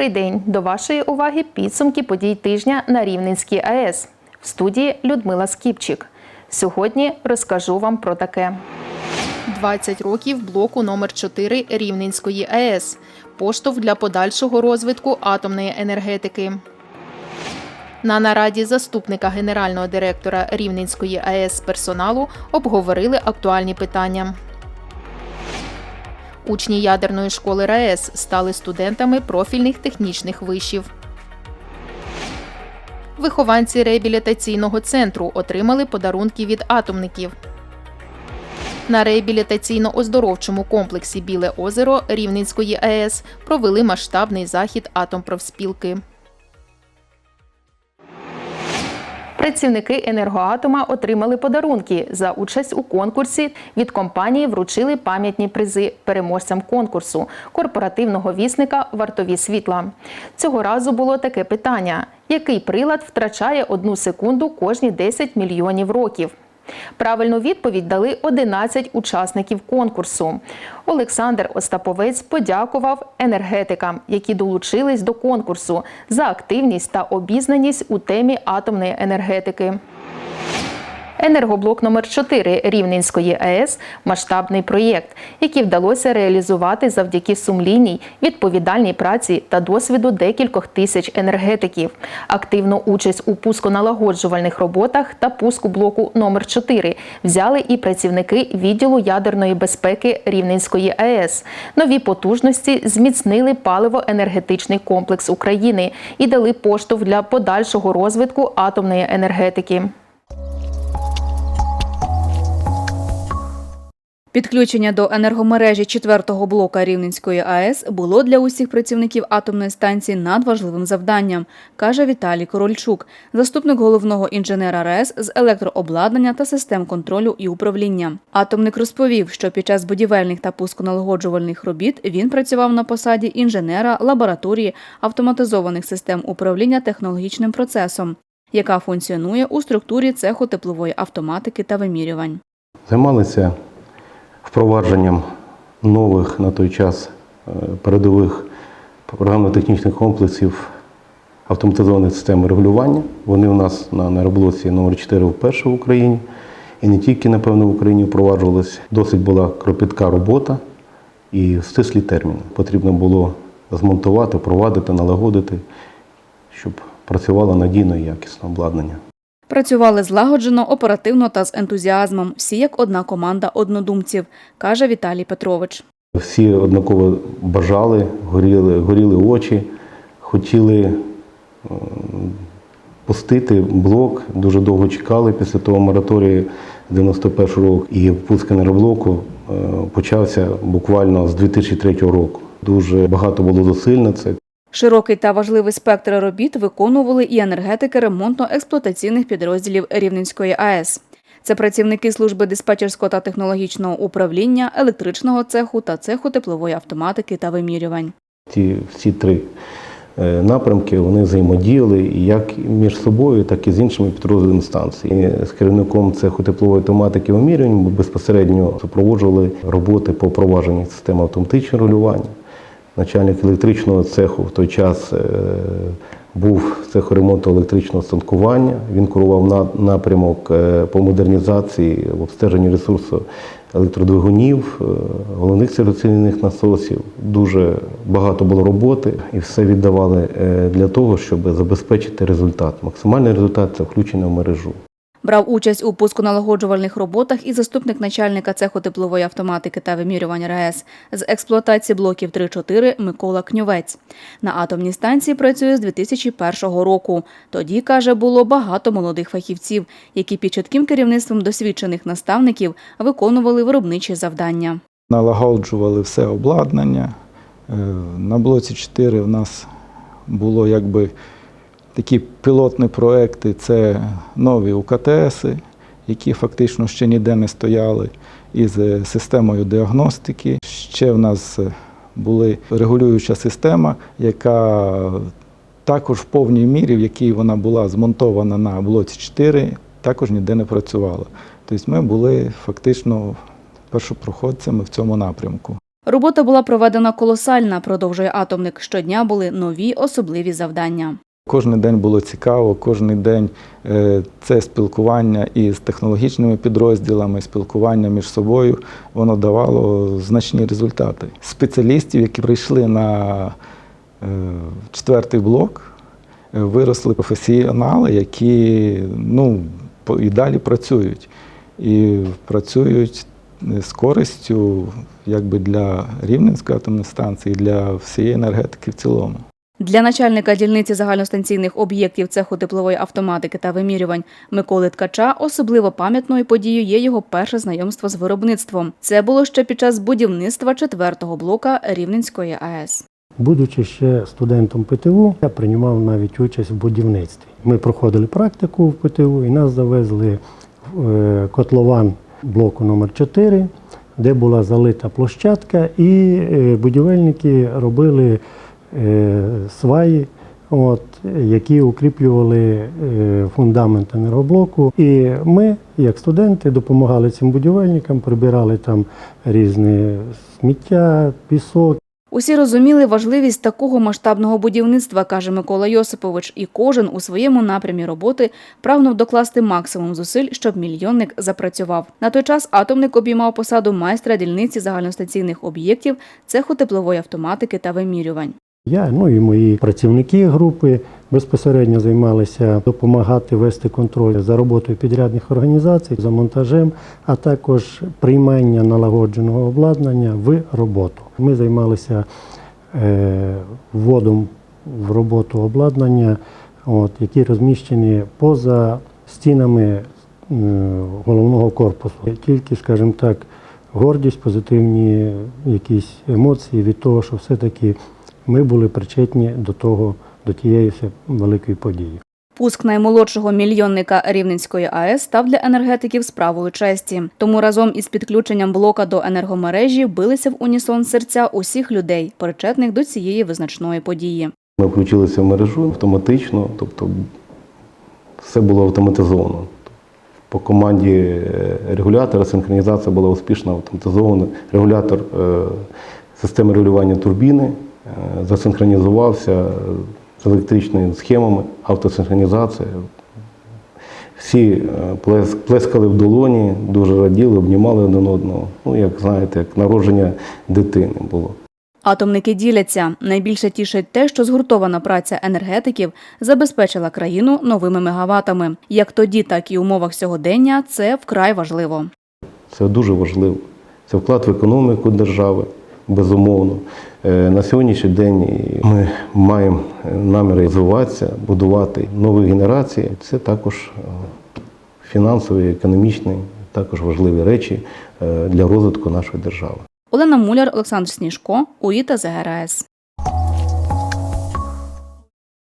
Добрий день! До вашої уваги підсумки подій тижня на Рівненській АЕС. В студії Людмила Скіпчик. Сьогодні розкажу вам про таке. 20 років блоку номер 4 Рівненської АЕС. Поштовх для подальшого розвитку атомної енергетики. На нараді заступника генерального директора Рівненської АЕС персоналу обговорили актуальні питання. Учні ядерної школи РаЕС стали студентами профільних технічних вишів. Вихованці реабілітаційного центру отримали подарунки від атомників. На реабілітаційно-оздоровчому комплексі Біле озеро Рівненської АЕС провели масштабний захід атомпрофспілки. Працівники енергоатома отримали подарунки за участь у конкурсі. Від компанії вручили пам'ятні призи переможцям конкурсу корпоративного вісника Вартові світла. Цього разу було таке питання: який прилад втрачає одну секунду кожні 10 мільйонів років? Правильну відповідь дали 11 учасників конкурсу. Олександр Остаповець подякував енергетикам, які долучились до конкурсу за активність та обізнаність у темі атомної енергетики. Енергоблок номер 4 Рівненської АЕС масштабний проєкт, який вдалося реалізувати завдяки сумлінній, відповідальній праці та досвіду декількох тисяч енергетиків. Активну участь у пусконалагоджувальних роботах та пуску блоку номер 4 взяли і працівники відділу ядерної безпеки Рівненської АЕС. Нові потужності зміцнили паливо-енергетичний комплекс України і дали поштовх для подальшого розвитку атомної енергетики. Підключення до енергомережі четвертого блока Рівненської АЕС було для усіх працівників атомної станції надважливим завданням, каже Віталій Корольчук, заступник головного інженера РАЕС з електрообладнання та систем контролю і управління. Атомник розповів, що під час будівельних та пусконалагоджувальних робіт він працював на посаді інженера лабораторії автоматизованих систем управління технологічним процесом, яка функціонує у структурі цеху теплової автоматики та вимірювань. Займалися впровадженням нових на той час е, передових програмно-технічних комплексів автоматизованих систем регулювання. Вони у нас на енергоблоці номер 4 вперше в Україні. І не тільки, напевно, в Україні впроваджувалися. Досить була кропітка робота і стислі терміни. Потрібно було змонтувати, впровадити, налагодити, щоб працювало надійно і якісно обладнання. Працювали злагоджено, оперативно та з ентузіазмом. Всі як одна команда однодумців, каже Віталій Петрович. Всі однаково бажали, горіли, горіли очі, хотіли е, пустити блок. Дуже довго чекали після того мораторію 91 року. І пуск енергоблоку е, почався буквально з 2003 року. Дуже багато було зусиль на це. Широкий та важливий спектр робіт виконували і енергетики ремонтно-експлуатаційних підрозділів Рівненської АЕС. Це працівники служби диспетчерського та технологічного управління, електричного цеху та цеху теплової автоматики та вимірювань. Ті всі три е, напрямки вони взаємодіяли як між собою, так і з іншими підрозділами станції. З керівником цеху теплової автоматики вимірювань ми безпосередньо супроводжували роботи по впровадженню системи автоматичного регулювання. Начальник електричного цеху в той час е, був цеху ремонту електричного станкування. Він курував на- напрямок е, по модернізації, обстеженню ресурсу електродвигунів, е, головних циркуляційних насосів. Дуже багато було роботи і все віддавали для того, щоб забезпечити результат. Максимальний результат це включення в мережу. Брав участь у пусконалагоджувальних роботах і заступник начальника цеху теплової автоматики та вимірювань РАЕС з експлуатації блоків 3-4 Микола Кньовець. На атомній станції працює з 2001 року. Тоді, каже, було багато молодих фахівців, які під чітким керівництвом досвідчених наставників виконували виробничі завдання. налагоджували все обладнання. Е, На блоці 4 в нас було якби такі пілотні проекти, це нові УКТС, які фактично ще ніде не стояли, із е, системою діагностики. Ще в нас е, була регулююча система, яка також в повній мірі, в якій вона була змонтована на блоці 4, також ніде не працювала. Тобто ми були фактично першопроходцями в цьому напрямку. Робота була проведена колосальна, продовжує атомник. Щодня були нові особливі завдання. Кожен день було цікаво, кожен день е, це спілкування із технологічними підрозділами, спілкування між собою, воно давало значні результати. Спеціалістів, які прийшли на е, четвертий блок, е, виросли професіонали, які ну, і далі працюють. І працюють з користю якби для Рівненської атомної станції, для всієї енергетики в цілому. Для начальника дільниці загальностанційних об'єктів цеху теплової автоматики та вимірювань Миколи Ткача особливо пам'ятною подією є його перше знайомство з виробництвом. Це було ще під час будівництва четвертого блока Рівненської АЕС. Будучи ще студентом ПТУ, я приймав навіть участь в будівництві. Ми проходили практику в ПТУ і нас завезли в е, котлован блоку номер 4 де була залита площадка, і е, будівельники робили сваї, от, які укріплювали е, фундамент енергоблоку. І ми, як студенти, допомагали цим будівельникам, прибирали там різне сміття, пісок. Усі розуміли важливість такого масштабного будівництва, каже Микола Йосипович, і кожен у своєму напрямі роботи прагнув докласти максимум зусиль, щоб мільйонник запрацював. На той час атомник обіймав посаду майстра дільниці загальностанційних об'єктів цеху теплової автоматики та вимірювань. Я, ну і мої працівники групи безпосередньо займалися допомагати вести контроль за роботою підрядних організацій, за монтажем, а також приймання налагодженого обладнання в роботу. Ми займалися е, вводом в роботу обладнання, от, які розміщені поза стінами е, головного корпусу. Тільки, скажімо так, гордість, позитивні якісь емоції від того, що все-таки ми були причетні до того, до тієї великої події. Пуск наймолодшого мільйонника Рівненської АЕС став для енергетиків справою честі. Тому разом із підключенням блока до енергомережі билися в унісон серця усіх людей, причетних до цієї визначної події. Ми включилися в мережу автоматично, тобто все було автоматизовано. По команді е, регулятора синхронізація була успішно автоматизована. Регулятор е, системи регулювання турбіни засинхронізувався з електричними схемами, автосинхронізація. Всі е, плескали в долоні, дуже раділи, обнімали один одного. Ну, як знаєте, як народження дитини було. Атомники діляться. Найбільше тішить те, що згуртована праця енергетиків забезпечила країну новими мегаватами. Як тоді, так і в умовах сьогодення це вкрай важливо. Це дуже важливо. Це вклад в економіку держави, безумовно. Е, На сьогоднішній день ми маємо намір розвиватися, будувати нові генерації. Це також е, фінансові, економічні, також важливі речі е, для розвитку нашої держави. Олена Муляр, Олександр Сніжко, УІТА ЗГРАЕС.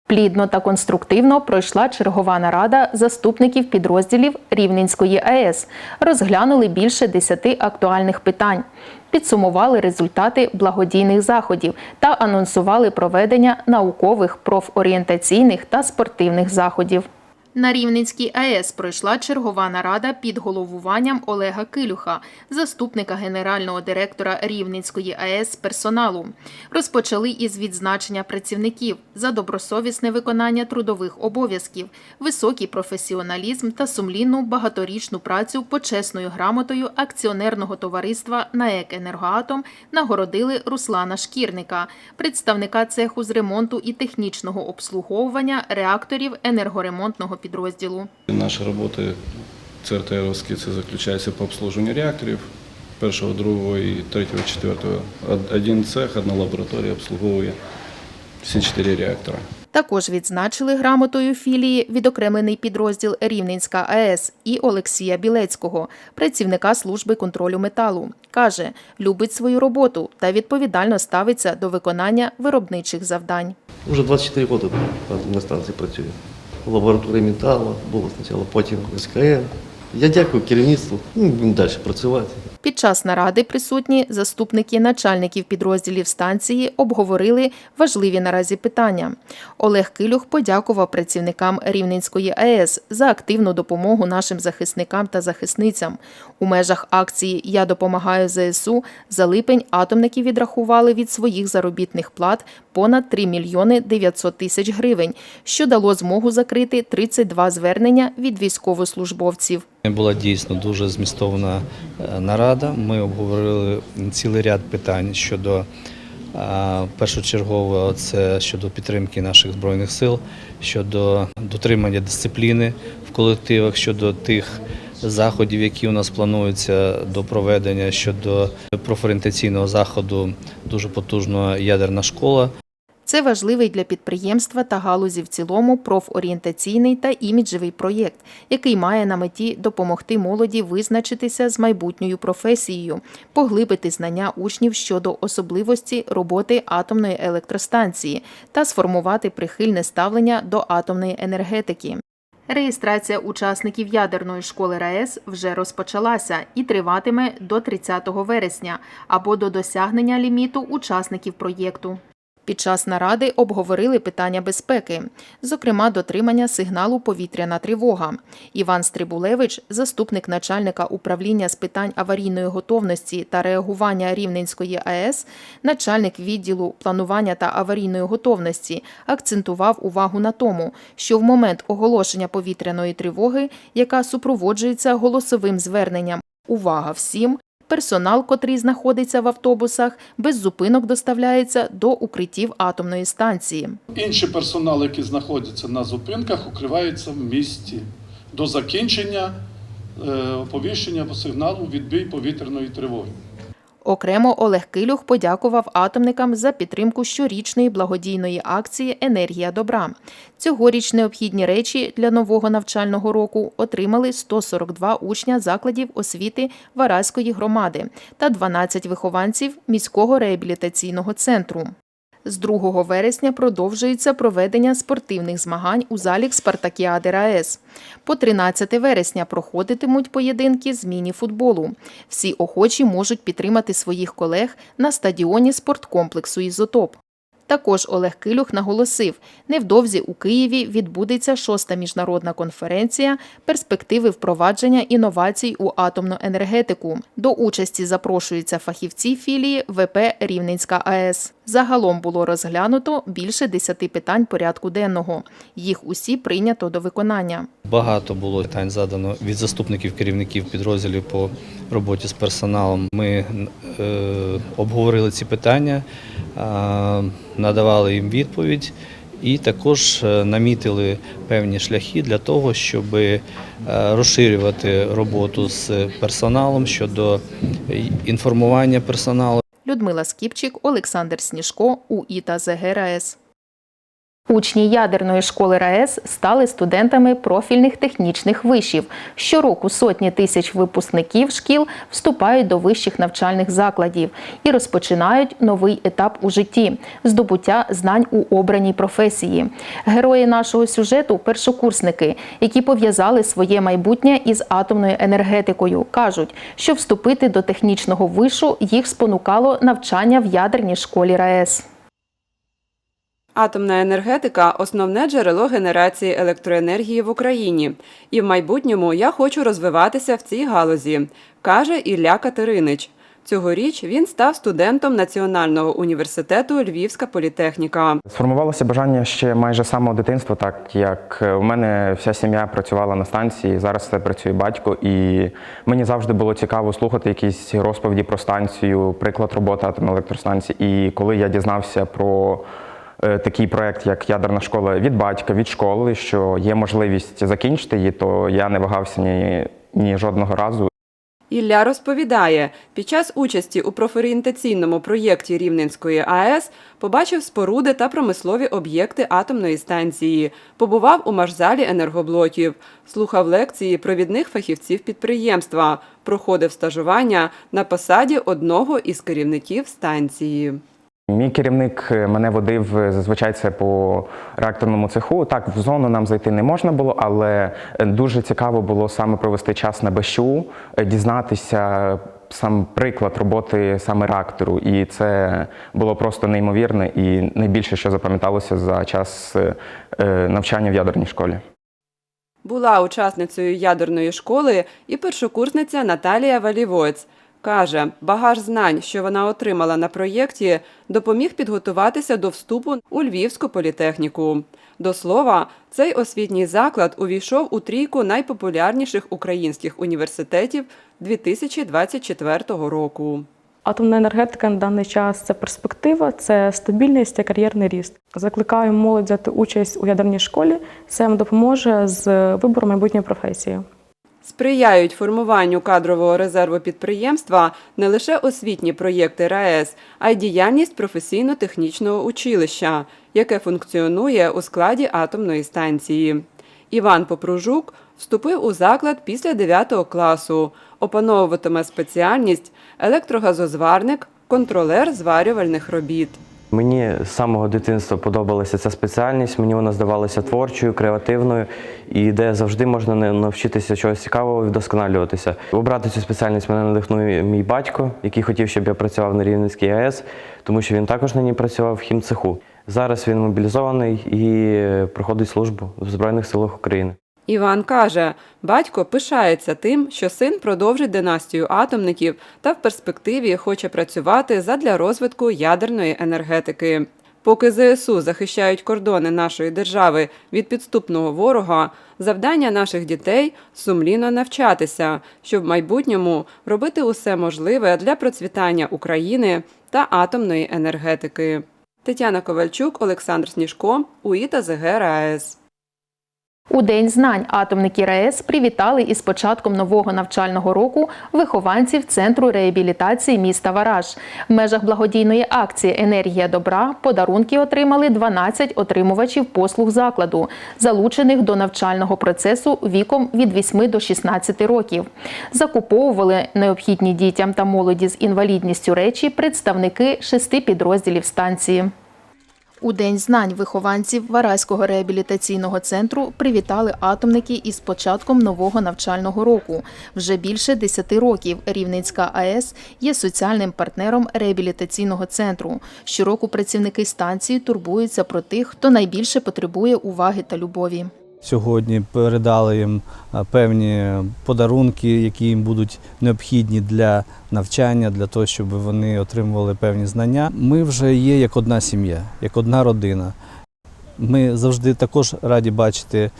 Плідно та конструктивно пройшла чергова нарада заступників підрозділів Рівненської АЕС. Розглянули більше десяти актуальних питань, підсумували результати благодійних заходів та анонсували проведення наукових, профорієнтаційних та спортивних заходів. На Рівненській АЕС пройшла чергова нарада під головуванням Олега Килюха, заступника генерального директора Рівненської АЕС персоналу. Розпочали із відзначення працівників за добросовісне виконання трудових обов'язків, високий професіоналізм та сумлінну багаторічну працю почесною грамотою акціонерного товариства НАЕК «Енергоатом» нагородили Руслана Шкірника, представника цеху з ремонту і технічного обслуговування реакторів енергоремонтного підрозділу. Наші роботи ЦРТРовські це заключається по обслуживанню реакторів першого, другого і третього, четвертого. Один цех, одна лабораторія обслуговує всі чотири реактора. Також відзначили грамотою філії відокремлений підрозділ Рівненська АЕС і Олексія Білецького, працівника служби контролю металу. Каже, любить свою роботу та відповідально ставиться до виконання виробничих завдань. Уже 24 роки на станції працюю. Лабораторії металу, було спочатку, потім СКН, Я дякую керівництву. Ну, Будемо далі працювати. Під час наради присутні заступники начальників підрозділів станції обговорили важливі наразі питання. Олег Килюх подякував працівникам Рівненської АЕС за активну допомогу нашим захисникам та захисницям. У межах акції Я допомагаю ЗСУ за липень атомники відрахували від своїх заробітних плат понад 3 мільйони 900 тисяч гривень, що дало змогу закрити 32 звернення від військовослужбовців. Була дійсно дуже змістовна нарада. Ми обговорили цілий ряд питань щодо е, першочергово це щодо підтримки наших збройних сил, щодо дотримання дисципліни в колективах, щодо тих заходів, які у нас плануються до проведення, щодо профорієнтаційного заходу дуже потужна ядерна школа. Це важливий для підприємства та галузі в цілому профорієнтаційний та іміджевий проєкт, який має на меті допомогти молоді визначитися з майбутньою професією, поглибити знання учнів щодо особливості роботи атомної електростанції та сформувати прихильне ставлення до атомної енергетики. Реєстрація учасників ядерної школи РаЕС вже розпочалася і триватиме до 30 вересня або до досягнення ліміту учасників проєкту. Під час наради обговорили питання безпеки, зокрема дотримання сигналу повітряна тривога. Іван Стрибулевич, заступник начальника управління з питань аварійної готовності та реагування Рівненської АЕС, начальник відділу планування та аварійної готовності, акцентував увагу на тому, що в момент оголошення повітряної тривоги, яка супроводжується голосовим зверненням Увага всім! Персонал, котрий знаходиться в автобусах, без зупинок доставляється до укриттів атомної станції. Інший персонал, який знаходиться на зупинках, укривається в місті до закінчення е, оповіщення сигналу відбій повітряної тривоги. Окремо Олег Килюх подякував атомникам за підтримку щорічної благодійної акції Енергія добра. Цьогоріч необхідні речі для нового навчального року отримали 142 учня закладів освіти Вараської громади та 12 вихованців міського реабілітаційного центру. З 2 вересня продовжується проведення спортивних змагань у залі Спартакіади РаЕС. По 13 вересня проходитимуть поєдинки з міні-футболу. Всі охочі можуть підтримати своїх колег на стадіоні спорткомплексу «Ізотоп». Також Олег Килюх наголосив, невдовзі у Києві відбудеться шоста міжнародна конференція «Перспективи впровадження інновацій у атомну енергетику». До участі запрошуються фахівці філії ВП Рівненська АЕС. Загалом було розглянуто більше десяти питань порядку денного. Їх усі прийнято до виконання. Багато було питань задано від заступників керівників підрозділів по роботі з персоналом. Ми е, обговорили ці питання, е, надавали їм відповідь і також е, намітили певні шляхи для того, щоб е, розширювати роботу з персоналом щодо інформування персоналу. Людмила Скіпчик, Олександр Сніжко, УІ та ЗГ РаЕС. Учні ядерної школи РаЕС стали студентами профільних технічних вишів. Щороку сотні тисяч випускників шкіл вступають до вищих навчальних закладів і розпочинають новий етап у житті здобуття знань у обраній професії. Герої нашого сюжету першокурсники, які пов'язали своє майбутнє із атомною енергетикою, кажуть, що вступити до технічного вишу їх спонукало навчання в ядерній школі РаЕС. Атомна енергетика основне джерело генерації електроенергії в Україні. І в майбутньому я хочу розвиватися в цій галузі, каже Ілля Катеринич. Цьогоріч він став студентом Національного університету Львівська політехніка. Сформувалося бажання ще майже самого дитинства, так як у мене вся сім'я працювала на станції, зараз це працює батько, і мені завжди було цікаво слухати якісь розповіді про станцію, приклад роботи атомної електростанції. І коли я дізнався про е, такий проект, як ядерна школа від батька, від школи, що є можливість закінчити її, то я не вагався ні, ні жодного разу. Ілля розповідає, під час участі у профорієнтаційному проєкті Рівненської АЕС побачив споруди та промислові об'єкти атомної станції, побував у машзалі енергоблоків, слухав лекції провідних фахівців підприємства, проходив стажування на посаді одного із керівників станції. Мій керівник е, мене водив е, зазвичай це по реакторному цеху. Так, в зону нам зайти не можна було, але е, дуже цікаво було саме провести час на БЩУ, е, дізнатися сам приклад роботи саме реактору. І це було просто неймовірне і найбільше, що запам'яталося за час навчання в ядерній школі. Була учасницею ядерної школи і першокурсниця Наталія Валівоць. Каже, багаж знань, що вона отримала на проєкті, допоміг підготуватися до вступу у Львівську політехніку. До слова, цей освітній заклад увійшов у трійку найпопулярніших українських університетів 2024 року. Атомна енергетика на даний час це перспектива, це стабільність та кар'єрний ріст. Закликаю молодь взяти участь у ядерній школі. Це вам допоможе з вибором майбутньої професії. Сприяють формуванню кадрового резерву підприємства не лише освітні проєкти РаЕС, а й діяльність професійно-технічного училища, яке функціонує у складі атомної станції. Іван Попружук вступив у заклад після 9 класу, опановуватиме спеціальність електрогазозварник, контролер зварювальних робіт. Мені з самого дитинства подобалася ця спеціальність, мені вона здавалася творчою, креативною, і де завжди можна навчитися чогось цікавого і вдосконалюватися. Обрати цю спеціальність мене надихнув мій батько, який хотів, щоб я працював на Рівненській АЕС, тому що він також на ній працював в хімцеху. Зараз він мобілізований і проходить службу в Збройних силах України. Іван каже, батько пишається тим, що син продовжить династію атомників та в перспективі хоче працювати задля розвитку ядерної енергетики. Поки ЗСУ захищають кордони нашої держави від підступного ворога, завдання наших дітей сумлінно навчатися, щоб в майбутньому робити усе можливе для процвітання України та атомної енергетики. Тетяна Ковальчук, Олександр Сніжко, УІТА ЗГ. У День знань атомники РаЕС привітали із початком нового навчального року вихованців Центру реабілітації міста Вараж. В межах благодійної акції Енергія добра подарунки отримали 12 отримувачів послуг закладу, залучених до навчального процесу віком від 8 до 16 років. Закуповували необхідні дітям та молоді з інвалідністю речі представники шести підрозділів станції. У День знань вихованців Варайського реабілітаційного центру привітали атомники із початком нового навчального року. Вже більше 10 років Рівненська АЕС є соціальним партнером реабілітаційного центру. Щороку працівники станції турбуються про тих, хто найбільше потребує уваги та любові. Сьогодні передали їм е, певні подарунки, які їм будуть необхідні для навчання, для того, щоб вони отримували певні знання. Ми вже є як одна сім'я, як одна родина. Ми завжди також раді бачити е,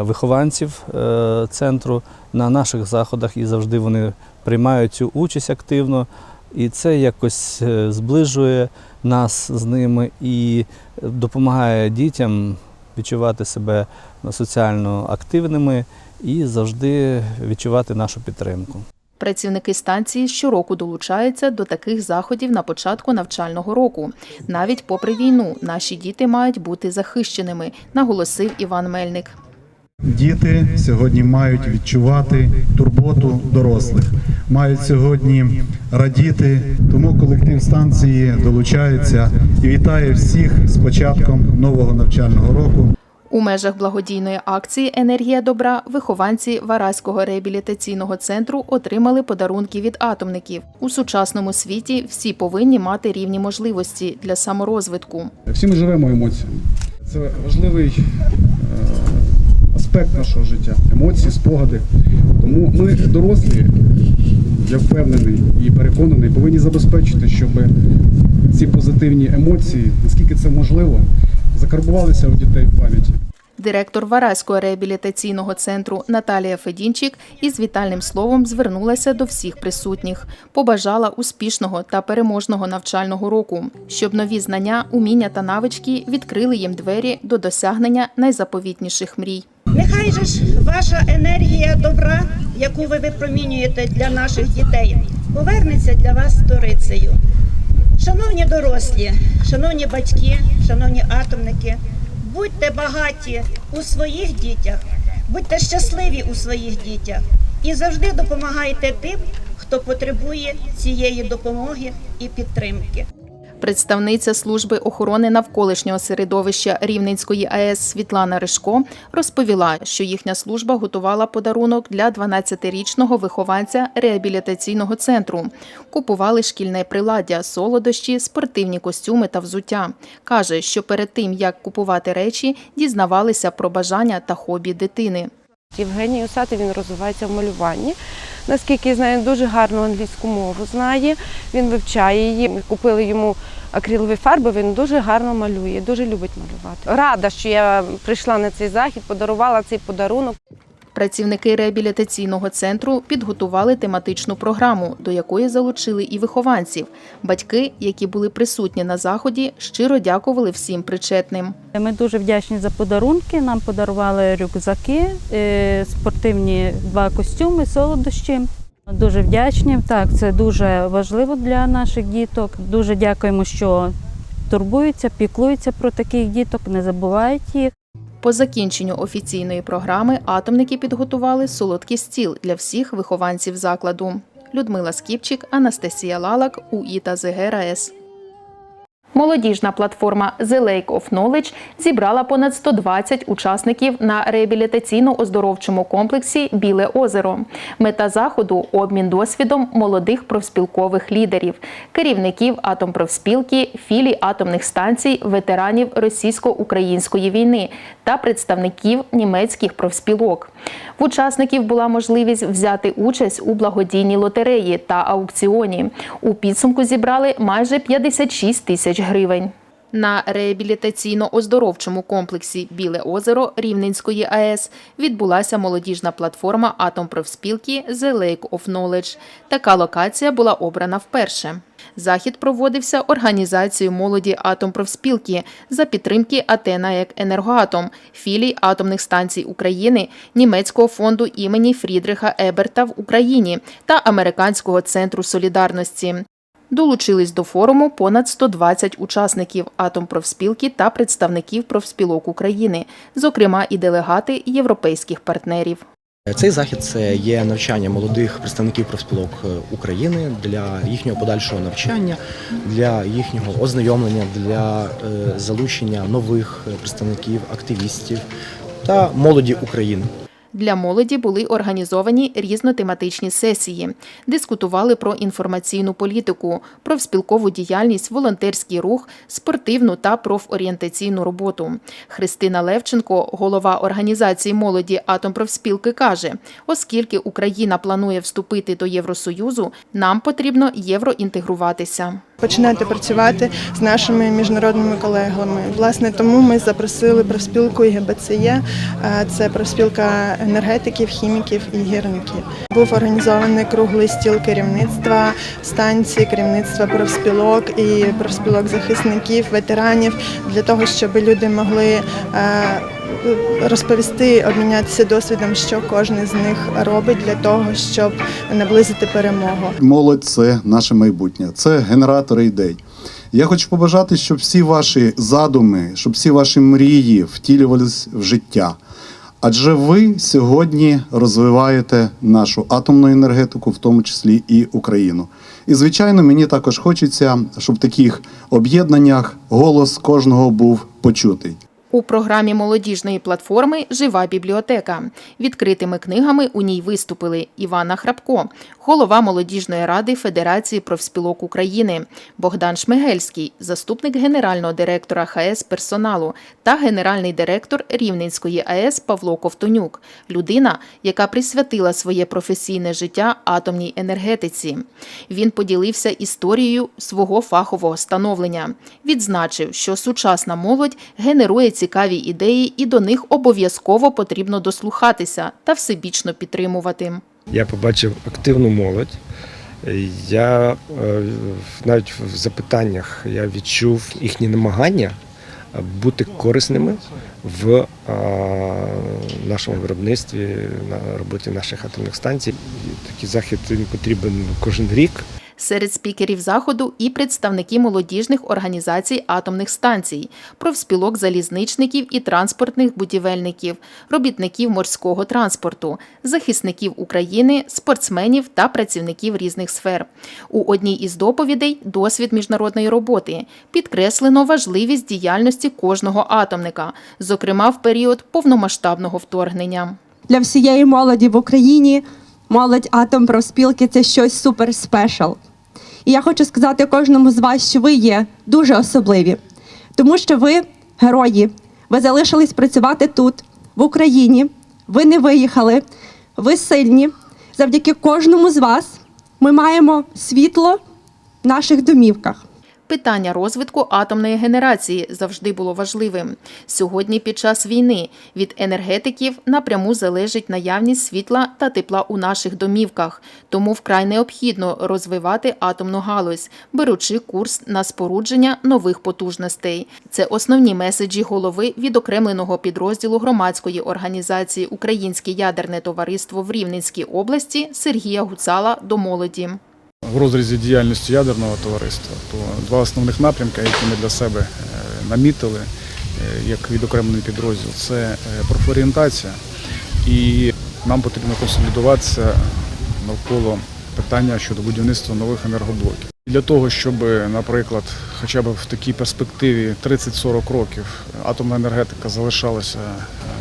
вихованців е, центру на наших заходах і завжди вони приймають цю участь активно. І це якось зближує нас з ними і допомагає дітям відчувати себе соціально активними і завжди відчувати нашу підтримку. Працівники станції щороку долучаються до таких заходів на початку навчального року. Навіть попри війну, наші діти мають бути захищеними, наголосив Іван Мельник. Діти сьогодні мають відчувати турботу дорослих, мають сьогодні радіти. Тому колектив станції долучається і вітає всіх з початком нового навчального року. У межах благодійної акції Енергія добра вихованці Вараського реабілітаційного центру отримали подарунки від атомників. У сучасному світі всі повинні мати рівні можливості для саморозвитку. Всі ми живемо емоціями. Це важливий аспект нашого життя емоції, спогади. Тому ми, дорослі, я впевнений і переконаний, повинні забезпечити, щоб ці позитивні емоції, наскільки це можливо, закарбувалися у дітей в пам'яті. Директор Вараського реабілітаційного центру Наталія Федінчик із вітальним словом звернулася до всіх присутніх, побажала успішного та переможного навчального року, щоб нові знання, уміння та навички відкрили їм двері до досягнення найзаповітніших мрій. Нехай же ж ваша енергія добра, яку ви випромінюєте для наших дітей, повернеться для вас сторицею. Шановні дорослі, шановні батьки, шановні атомники, будьте багаті у своїх дітях, будьте щасливі у своїх дітях і завжди допомагайте тим, хто потребує цієї допомоги і підтримки. Представниця служби охорони навколишнього середовища Рівненської АЕС Світлана Ришко розповіла, що їхня служба готувала подарунок для 12-річного вихованця реабілітаційного центру. Купували шкільне приладдя, солодощі, спортивні костюми та взуття. Каже, що перед тим як купувати речі, дізнавалися про бажання та хобі дитини. Євгеній Усатий він розвивається в малюванні. Наскільки я знаю, дуже гарну англійську мову знає. Він вивчає її. Ми купили йому акрилові фарби. Він дуже гарно малює, дуже любить малювати. Рада, що я прийшла на цей захід, подарувала цей подарунок. Працівники реабілітаційного центру підготували тематичну програму, до якої залучили і вихованців. Батьки, які були присутні на заході, щиро дякували всім причетним. Ми дуже вдячні за подарунки. Нам подарували рюкзаки, е, спортивні два костюми, солодощі. Дуже вдячні. Так, це дуже важливо для наших діток. Дуже дякуємо, що турбуються, піклуються про таких діток, не забувають їх. По закінченню офіційної програми атомники підготували солодкий стіл для всіх вихованців закладу. Людмила Скіпчик, Анастасія Лалак, УІ та ЗГРАЕС. Молодіжна платформа The Lake of Knowledge зібрала понад 120 учасників на реабілітаційно-оздоровчому комплексі Біле озеро. Мета заходу обмін досвідом молодих профспілкових лідерів, керівників атомпрофспілки, філій атомних станцій, ветеранів російсько-української війни та представників німецьких профспілок. В учасників була можливість взяти участь у благодійній лотереї та аукціоні. У підсумку зібрали майже 56 тисяч гривень. На реабілітаційно-оздоровчому комплексі Біле озеро Рівненської АЕС відбулася молодіжна платформа атомпрофспілки The Lake of Knowledge. Така локація була обрана вперше. Захід проводився організацією молоді атомпрофспілки за підтримки Атена як енергоатом, філій атомних станцій України, німецького фонду імені Фрідриха Еберта в Україні та Американського центру солідарності. Долучились до форуму понад 120 учасників атомпрофспілки та представників профспілок України, зокрема і делегати європейських партнерів. Цей захід це є навчання молодих представників профспілок е, України для їхнього подальшого навчання, для їхнього ознайомлення, для е, залучення нових представників, активістів та молоді України. Для молоді були організовані різнотематичні сесії, дискутували про інформаційну політику, профспілкову діяльність, волонтерський рух, спортивну та профорієнтаційну роботу. Христина Левченко, голова організації молоді Атомпрофспілки, каже: оскільки Україна планує вступити до Євросоюзу, нам потрібно євроінтегруватися. Починати працювати з нашими міжнародними колегами. Власне, тому ми запросили профспілку ІГБЦЄ, е, це профспілка енергетиків, хіміків і гірників. Був організований круглий стіл керівництва станції, керівництва профспілок і профспілок захисників, ветеранів для того, щоб люди могли. Розповісти, обмінятися досвідом, що кожен з них робить для того, щоб наблизити перемогу. Молодь це наше майбутнє, це генератори ідей. Я хочу побажати, щоб всі ваші задуми, щоб всі ваші мрії втілювались в життя. Адже ви сьогодні розвиваєте нашу атомну енергетику, в тому числі і Україну. І звичайно, мені також хочеться, щоб в таких об'єднаннях голос кожного був почутий. У програмі молодіжної платформи Жива бібліотека. Відкритими книгами у ній виступили Івана Храпко, голова молодіжної ради Федерації профспілок України, Богдан Шмигельський, заступник генерального директора ХС персоналу та генеральний директор Рівненської АЕС Павло Ковтонюк, людина, яка присвятила своє професійне життя атомній енергетиці. Він поділився історією свого фахового становлення. Відзначив, що сучасна молодь генерує цікаві ідеї, і до них обов'язково потрібно дослухатися та всебічно підтримувати. Я побачив активну молодь. Я е, навіть в запитаннях я відчув їхні намагання бути корисними в е, нашому виробництві на роботі наших атомних станцій. Такий захід він потрібен кожен рік. Серед спікерів заходу і представники молодіжних організацій атомних станцій, профспілок залізничників і транспортних будівельників, робітників морського транспорту, захисників України, спортсменів та працівників різних сфер. У одній із доповідей досвід міжнародної роботи підкреслено важливість діяльності кожного атомника, зокрема в період повномасштабного вторгнення. для всієї молоді в Україні. Молодь атом профспілки це щось супер спешл. І я хочу сказати кожному з вас, що ви є дуже особливі, тому що ви герої. Ви залишились працювати тут, в Україні. Ви не виїхали, ви сильні. Завдяки кожному з вас ми маємо світло в наших домівках. Питання розвитку атомної генерації завжди було важливим. Сьогодні, під час війни, від енергетиків напряму залежить наявність світла та тепла у наших домівках, тому вкрай необхідно розвивати атомну галузь, беручи курс на спорудження нових потужностей. Це основні меседжі голови відокремленого підрозділу громадської організації Українське ядерне товариство в Рівненській області Сергія Гуцала до молоді. В розрізі діяльності ядерного товариства, то два основних напрямки, які ми для себе е, намітили, е, як відокремлений підрозділ, це е, профорієнтація, і нам потрібно консолідуватися навколо питання щодо будівництва нових енергоблоків. Для того, щоб, наприклад, хоча б в такій перспективі 30-40 років атомна енергетика залишалася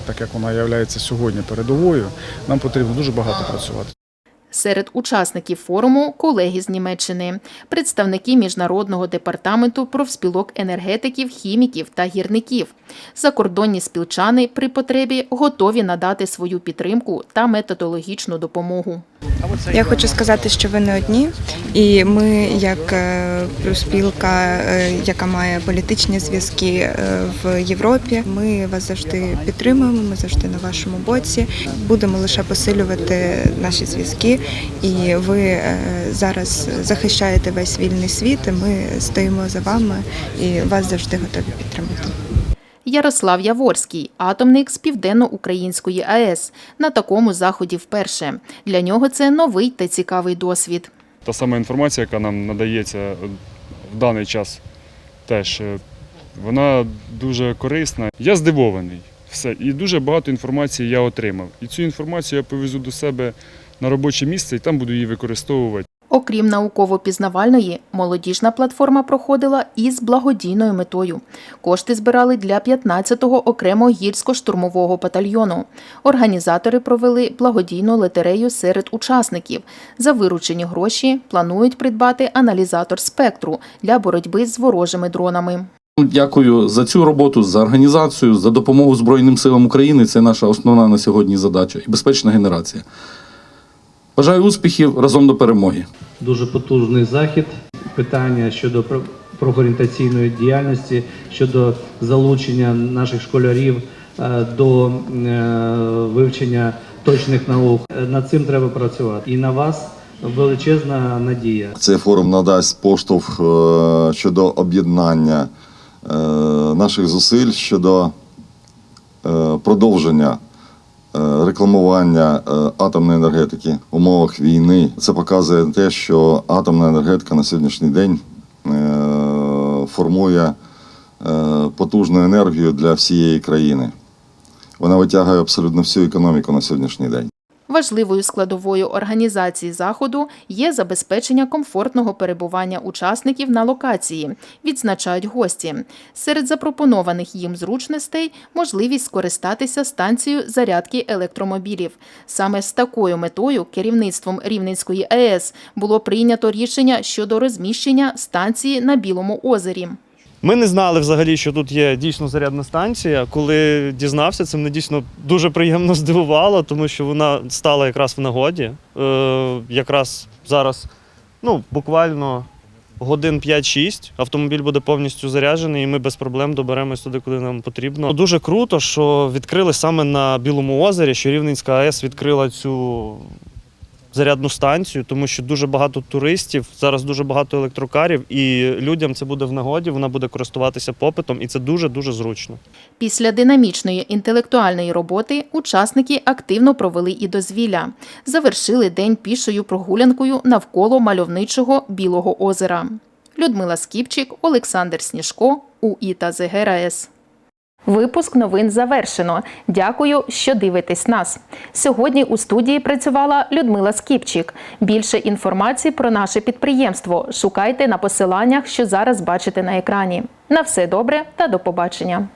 так, як вона є сьогодні передовою, нам потрібно дуже багато працювати. Серед учасників форуму колеги з Німеччини, представники міжнародного департаменту профспілок енергетиків, хіміків та гірників. Закордонні спілчани при потребі готові надати свою підтримку та методологічну допомогу. Я хочу сказати, що ви не одні, і ми, як е, профспілка, е, яка має політичні зв'язки е, в Європі, ми вас завжди підтримуємо. Ми завжди на вашому боці. Будемо лише посилювати наші зв'язки. І ви зараз захищаєте весь вільний світ. і Ми стоїмо за вами і вас завжди готові підтримати. Ярослав Яворський, атомник з Південно-Української АЕС. На такому заході вперше. Для нього це новий та цікавий досвід. Та сама інформація, яка нам надається в даний час, теж е, вона дуже корисна. Я здивований. Все. І дуже багато інформації я отримав. І цю інформацію я повезу до себе на робоче місце і там буду її використовувати. Окрім науково-пізнавальної, молодіжна платформа проходила із благодійною метою. Кошти збирали для 15-го окремого гірсько-штурмового батальйону. Організатори провели благодійну лотерею серед учасників. За виручені гроші планують придбати аналізатор спектру для боротьби з ворожими дронами. Дякую за цю роботу, за організацію, за допомогу Збройним силам України. Це наша основна на сьогодні задача і безпечна генерація. Бажаю успіхів разом до перемоги. дуже потужний захід. Питання щодо про- профорієнтаційної діяльності, щодо залучення наших школярів е, до е, вивчення точних наук. Е, Над цим треба працювати. І на вас величезна надія. Цей форум надасть поштовх щодо об'єднання наших зусиль щодо продовження рекламування е, атомної енергетики в умовах війни. Це показує те, що атомна енергетика на сьогоднішній день е, формує е, потужну енергію для всієї країни. Вона витягує абсолютно всю економіку на сьогоднішній день. Важливою складовою організації заходу є забезпечення комфортного перебування учасників на локації, відзначають гості. Серед запропонованих їм зручностей можливість скористатися станцією зарядки електромобілів. Саме з такою метою керівництвом Рівненської АЕС було прийнято рішення щодо розміщення станції на Білому озері. Ми не знали взагалі, що тут є дійсно зарядна станція. Коли дізнався, це мене дійсно дуже приємно здивувало, тому що вона стала якраз в нагоді. Е, якраз зараз, ну, буквально годин 5-6 автомобіль буде повністю заряджений, і ми без проблем доберемось туди, куди нам потрібно. Дуже круто, що відкрили саме на Білому озері, що Рівненська АЕС відкрила цю зарядну станцію, тому що дуже багато туристів, зараз дуже багато електрокарів, і людям це буде в нагоді, вона буде користуватися попитом, і це дуже дуже зручно. Після динамічної інтелектуальної роботи учасники активно провели і дозвілля. Завершили день пішою прогулянкою навколо мальовничого Білого озера. Людмила Скіпчик, Олександр Сніжко, УІ та ЗГРАЕС. Випуск новин завершено. Дякую, що дивитесь нас. Сьогодні у студії працювала Людмила Скіпчик. Більше інформації про наше підприємство шукайте на посиланнях, що зараз бачите на екрані. На все добре та до побачення.